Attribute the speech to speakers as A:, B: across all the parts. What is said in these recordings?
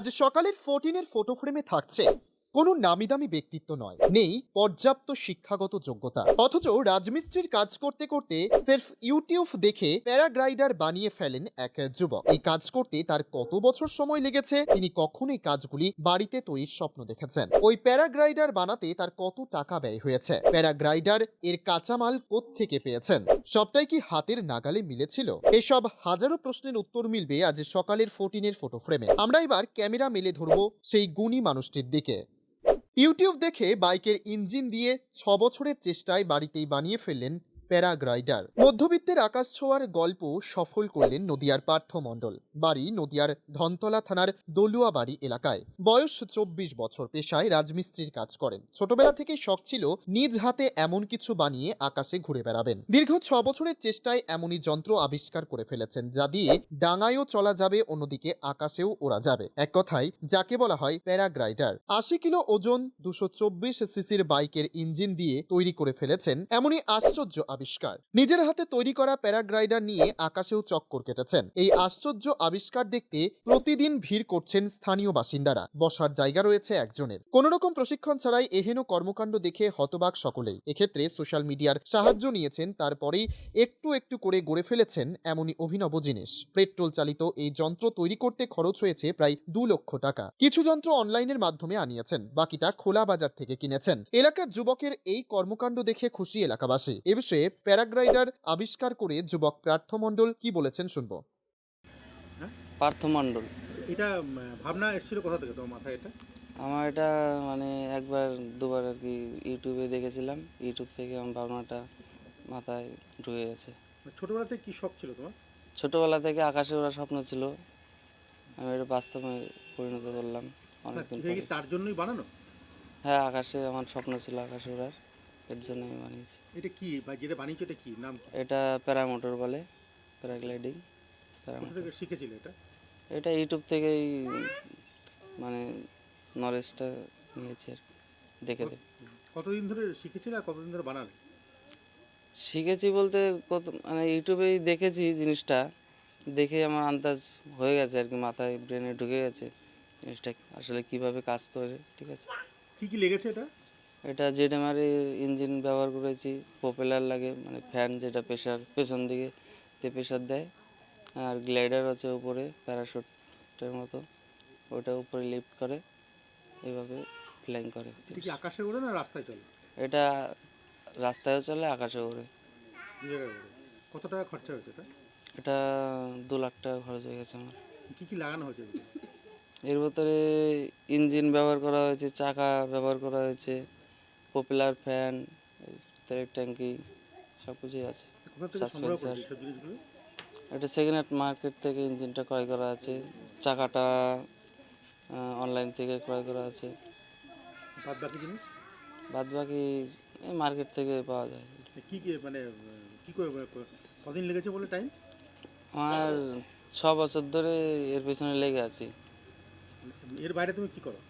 A: আজ সকালের ফোর্টিনের ফটো ফ্রেমে থাকছে। কোনো নামি দামি ব্যক্তিত্ব নয়। নেই পর্যাপ্ত শিক্ষাগত যোগ্যতা। অথচ রাজমিস্ত্রির কাজ করতে করতে সেলফ ইউটিউব দেখে প্যারাগ্লাইডার বানিয়ে ফেলেন এক যুবক। এই কাজ করতে তার কত বছর সময় লেগেছে, তিনি কখন এই কাজগুলি বাড়িতে তৈরির স্বপ্ন দেখেছেন? ওই প্যারাগ্লাইডার বানাতে তার কত টাকা ব্যয় হয়েছে? প্যারাগ্লাইডার এর কাঁচামাল থেকে পেয়েছেন? সবটাই কি হাতের নাগালে মিলেছিল? এসব হাজারো প্রশ্নের উত্তর মিলবে আজ সকালের ফোরটিনের ফটো ফ্রেমে আমরা এবার ক্যামেরা মেলে ধরবো সেই গুণী মানুষটির দিকে। ইউটিউব দেখে বাইকের ইঞ্জিন দিয়ে ছ বছরের চেষ্টায় বাড়িতেই বানিয়ে ফেললেন প্যারাগ্লাইডার মধ্যবিত্তের আকাশ ছোঁয়ার গল্প সফল করলেন নদিয়ার পার্থ মণ্ডল বাড়ি নদিয়ার ধনতলা থানার দলুয়া বাড়ি এলাকায়। বয়স চব্বিশ বছর পেশায় রাজমিস্ত্রির কাজ করেন। ছোটবেলা থেকে শখ ছিল নিজ হাতে এমন কিছু বানিয়ে আকাশে ঘুরে বেড়াবেন। দীর্ঘ ছ বছরের চেষ্টায় এমনই যন্ত্র আবিষ্কার করে ফেলেছেন যা দিয়ে ডাঙায়ও চলা যাবে, অন্যদিকে আকাশেও ওরা যাবে। এক কথায়, যাকে বলা হয় প্যারাগ্লাইডার আশি কিলো ওজন, দুশো চব্বিশ সিসির বাইকের ইঞ্জিন দিয়ে তৈরি করে ফেলেছেন। এমনই আশ্চর্য আবিষ্কার। নিজের হাতে তৈরি করা প্যারাগ্লাইডার নিয়ে আকাশেও চক্কর কেটেছেন। এই আশ্চর্য আবিষ্কার দেখতে প্রতিদিন ভিড় করছেন স্থানীয় বাসিন্দারা। বসার জায়গা রয়েছে একজনের। কোন রকম প্রশিক্ষণ ছাড়াই এহেন কর্মকাণ্ড দেখে হতবাক সকলেই। এক্ষেত্রে সোশ্যাল মিডিয়ার সাহায্য নিয়েছেন, তারপরেই একটু একটু করে গড়ে ফেলেছেন এমনই অভিনব জিনিস। পেট্রোল চালিত এই যন্ত্র তৈরি করতে খরচ হয়েছে প্রায় দু লক্ষ টাকা। কিছু যন্ত্র অনলাইনের মাধ্যমে আনিয়েছেন, বাকিটা খোলা বাজার থেকে কিনেছেন। এলাকার যুবকের এই কর্মকাণ্ড দেখে খুশি এলাকাবাসী। এ বিষয়ে প্যারাগ্লাইডার আবিষ্কার করে যুবক প্রার্থ মণ্ডল কি বলেছেন শুনব।
B: পার্থ মণ্ডল
C: এটা ভাবনা এসেছিল কোথা থেকে তোমার মাথায় এটা?
B: আমার এটা মানে একবার দুবার আর কি ইউটিউবে দেখেছিলাম। ইউটিউব থেকে আমার ভাবনাটা মাথায় ঢুকে গেছে।
C: মানে ছোটবেলাতে কি শখ ছিল তোমার?
B: ছোটোবেলা থেকে আকাশে ওড়ার স্বপ্ন ছিল। আমি এটা বাস্তবে পরিণত করলাম অনেকদিন পরে।
C: তার জন্যই বানানো?
B: হ্যাঁ আকাশে আমার স্বপ্ন ছিল আকাশে ওড়ার। এর জন্য আমি বানিয়েছি।
C: এটা কি? বা যেটা বানিয়েছো এটা কি? নাম কি?
B: এটা প্যারামোটর বলে প্যারাগ্লাইডিং
C: কোথা থেকে শিখেছিলে এটা?
B: এটা ইউটিউব থেকেই মানে নলেজটা নিয়েছি আর কি, দেখে দেখে।
C: কতদিন ধরে শিখেছিলে আর কতদিন ধরে বানালে?
B: শিখেছি বলতে কত মানে ইউটিউবেই দেখেছি জিনিসটা দেখে আমার আন্দাজ হয়ে গেছে আর কি মাথায় ব্রেনে ঢুকে গেছে। জিনিসটা আসলে কীভাবে কাজ করে ঠিক আছে।
C: কি কি লেগেছে এটা?
B: এটা জেডএমআর ইঞ্জিন ব্যবহার করেছি পপুলার লাগে মানে ফ্যান যেটা প্রেশার পেছন দিকে তে প্রেশার দেয় আর গ্লাইডার আছে উপরে প্যারাশুটের মতো ওটা উপরে লিফট করে এইভাবে ফ্লাইং করে।
C: এটা কি আকাশে ওড়ে না রাস্তায় চলে?
B: এটা রাস্তায়ও চলে আকাশে ওড়ে।
C: কত টাকা খরচা হয়েছে এটা?
B: এটা দু লাখ টাকা খরচ হয়ে গেছে আমার।
C: কি কি লাগানো হয়েছে
B: এর ভিতরে ইঞ্জিন ব্যবহার করা হয়েছে চাকা ব্যবহার করা হয়েছে পপুলার ফ্যান তেলের ট্যাঙ্কি সব কিছুই আছে।
C: জিনিসগুলো?
B: এটা সেকেন্ড হ্যান্ড মার্কেট থেকে ইঞ্জিনটা ক্রয় করা আছে। চাকাটা অনলাইন থেকে ক্রয় করা আছে।
C: বাদ বাকি জিনিস?
B: বাদ বাকি এই মার্কেট থেকে পাওয়া যায়।
C: কি কি মানে কি করে মানে কদিন লেগেছে বলে টাইম
B: আমার ছ বছর ধরে এর পেছনে লেগে আছি।
C: এর বাইরে তুমি কি করো?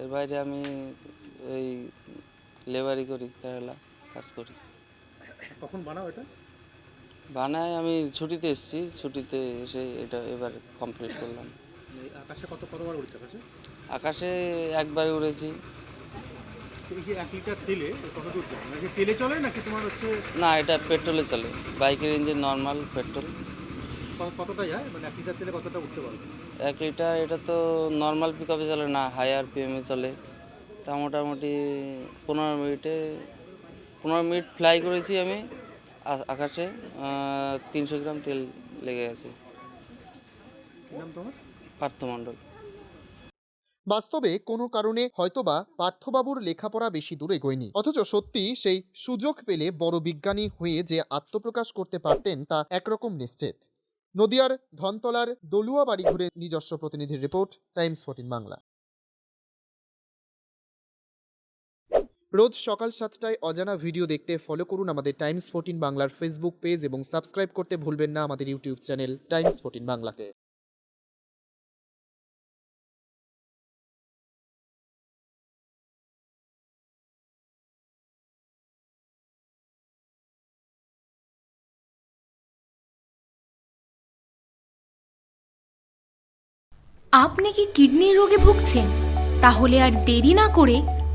B: এর বাইরে আমি ওই লেবারি করি কেরালা কাজ করি।
C: কখন বানাও এটা?
B: বানায় আমি ছুটিতে এসেছি ছুটিতে এসে এটা এবার কমপ্লিট করলাম।
C: আকাশে কত কতবার উড়ছে আকাশে?
B: আকাশে একবার উড়েছি।
C: মানে
B: না এটা পেট্রোলে চলে। বাইকের ইঞ্জিন নর্মাল পেট্রোল।
C: কতটা যায়? মানে এক লিটার তেলে কতটা উঠতে পারবে?
B: এক লিটার এটা তো নর্মাল পিক আপে চলে না হায়ার পিএমে চলে। তা মোটামুটি পনেরো মিনিটে পনেরো মিনিট ফ্লাই করেছি আমি আকাশে তিনশো গ্রাম তেল লেগে গেছে।
C: তোমার?
B: পার্থমণ্ডল
A: বাস্তবে কোনো কারণে হয়তোবা পার্থবাবুর লেখাপড়া বেশি দূরে এগোয়নি। অথচ সত্যি সেই সুযোগ পেলে বড় বিজ্ঞানী হয়ে যে আত্মপ্রকাশ করতে পারতেন তা একরকম নিশ্চিত। নদিয়ার ধনতলার দলুয়া বাড়ি ঘুরে নিজস্ব প্রতিনিধির রিপোর্ট টাইমস ফোর্টিন বাংলা। রোজ সকাল সাতটায় অজানা ভিডিও দেখতে ফলো করুন আমাদের টাইমস ফোর্টিন বাংলার ফেসবুক পেজ এবং সাবস্ক্রাইব করতে ভুলবেন না আমাদের ইউটিউব চ্যানেল টাইমস ফোর্টিন বাংলাকে।
D: আপনি কি কিডনির রোগে ভুগছেন? তাহলে আর দেরি না করে